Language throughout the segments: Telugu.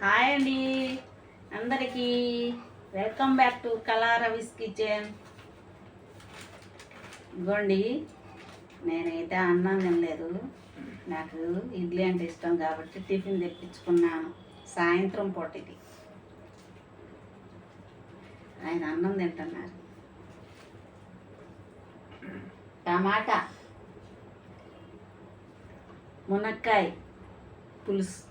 హాయ్ అండి. అందరికీ వెల్కమ్ బ్యాక్ టు కళా రవిస్ కిచెన్. ఇగోండి నేనైతే అన్నం తినలేదు. నాకు ఇడ్లీ అంటే ఇష్టం కాబట్టి టిఫిన్ తెప్పించుకున్నాను సాయంత్రం పూట ఇది ఆయన అన్నం తింటున్నారు. టమాటా మునక్కాయ పులుసు.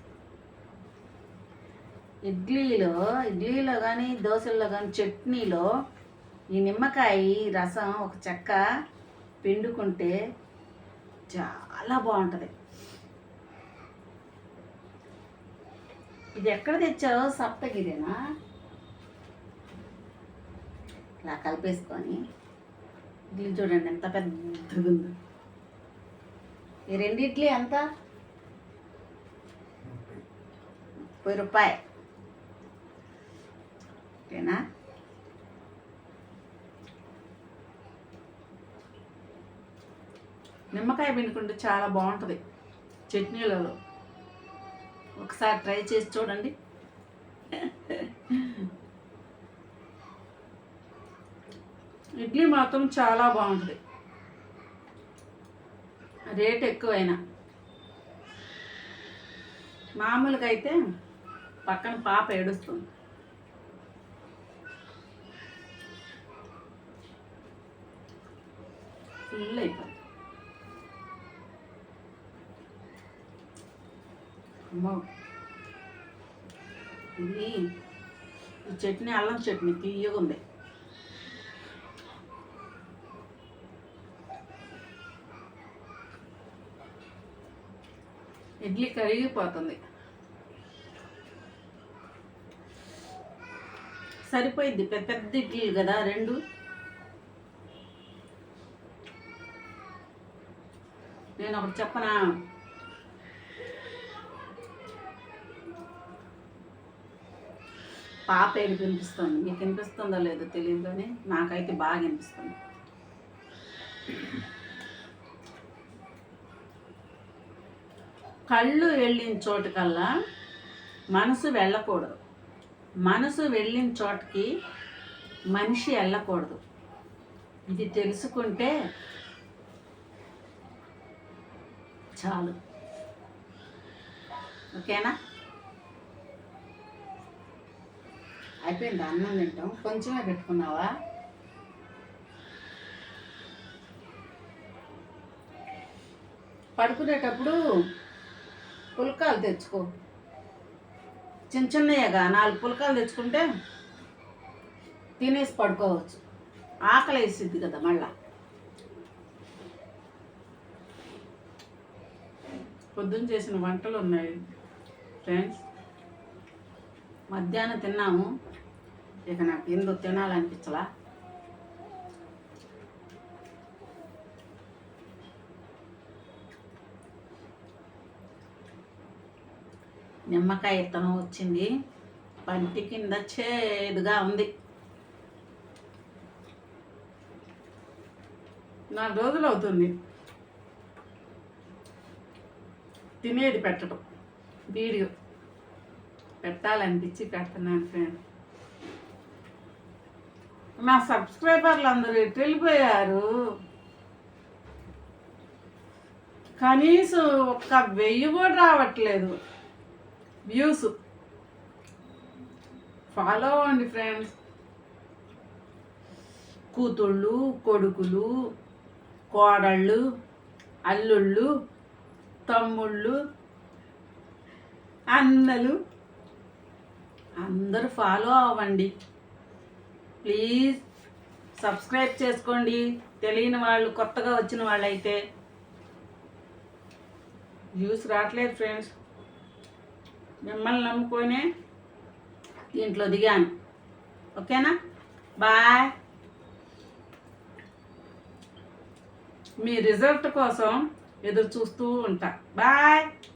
ఇడ్లీలో ఇడ్లీలో కానీ దోశల్లో కానీ చట్నీలో ఈ నిమ్మకాయ రసం ఒక చెక్క పిండుకుంటే చాలా బాగుంటుంది. ఇది ఎక్కడ తెచ్చావు సప్తగిరేనా? ఇలా కలిపేసుకొని ఇడ్లీ చూడండి ఎంత పెద్దగా ఉందో. ఈ రెండు ఇడ్లీ ఎంత? ముప్పై. రూపాయి ఓకేనా? నిమ్మకాయ పిండుకుంటే చాలా బాగుంటుంది చట్నీలలో. ఒకసారి ట్రై చేసి చూడండి. ఇడ్లీ మాత్రం చాలా బాగుంటుంది. రేట్ ఎక్కువైనా. మామూలుగా అయితే పక్కన పాప ఏడుస్తుంది. ఫుల్ అయిపోతుంది అమ్మో. ఇది ఈ చట్నీ అల్లం చట్నీ తీయగా ఉంది. ఇడ్లీ కరిగిపోతుంది. సరిపోయింది. పెద్ద పెద్ద ఇడ్లీలు కదా రెండు. నేను ఒకటి చెప్పనా? పాప ఏడు వినిపిస్తుంది? మీకు వినిపిస్తుందో లేదో తెలియదు కానీ నాకైతే బాగా వినిపిస్తుంది. కళ్ళు వెళ్ళిన చోటుకల్లా మనసు వెళ్ళకూడదు. మనసు వెళ్ళిన చోటుకి మనిషి వెళ్ళకూడదు. ఇది తెలుసుకుంటే చాలు. ఓకేనా? అయిపోయింది? అన్నం తింటాం. కొంచెమే పెట్టుకున్నావా? పడుకునేటప్పుడు పుల్కాలు తెచ్చుకో. చిన్న చిన్నయ్యగా నాలుగు పుల్కాలు తెచ్చుకుంటే తినేసి పడుకోవచ్చు. ఆకలి వేసిద్ది కదా మళ్ళీ. పొద్దున్న చేసిన వంటలు ఉన్నాయి. ఫ్రెండ్స్ మధ్యాహ్నం తిన్నాము. ఇక నాకు ఎందుకు తినాలనిపించలా. నిమ్మకాయ ఇత్తనం వచ్చింది. పంటి కింద చేదుగా ఉంది. నాలుగు రోజులు అవుతుంది. తినేది పెట్టడం. వీడియో. పెట్టాలనిపించి పెడుతున్నాను ఫ్రెండ్. నా సబ్స్క్రైబర్లు అందరూ ఎటు వెళ్ళిపోయారు? కనీసం ఒక్క వెయ్యి కూడా రావట్లేదు. వ్యూస్. ఫాలో అవ్వండి ఫ్రెండ్స్. కూతుళ్ళు కొడుకులు కోడళ్ళు అల్లుళ్ళు తమ్ముళ్ళు అన్నలు. అందరూ ఫాలో అవ్వండి. ప్లీజ్ సబ్స్క్రైబ్ చేసుకోండి. తెలియని వాళ్ళు కొత్తగా వచ్చిన వాళ్ళైతే. వ్యూస్ రావట్లేదు ఫ్రెండ్స్ మిమ్మల్ని నమ్ముకొనే దీంట్లో దిగాను. ఓకేనా? బాయ్ మీ రిజల్ట్ కోసం ఎదురు చూస్తూ ఉంటా. బాయ్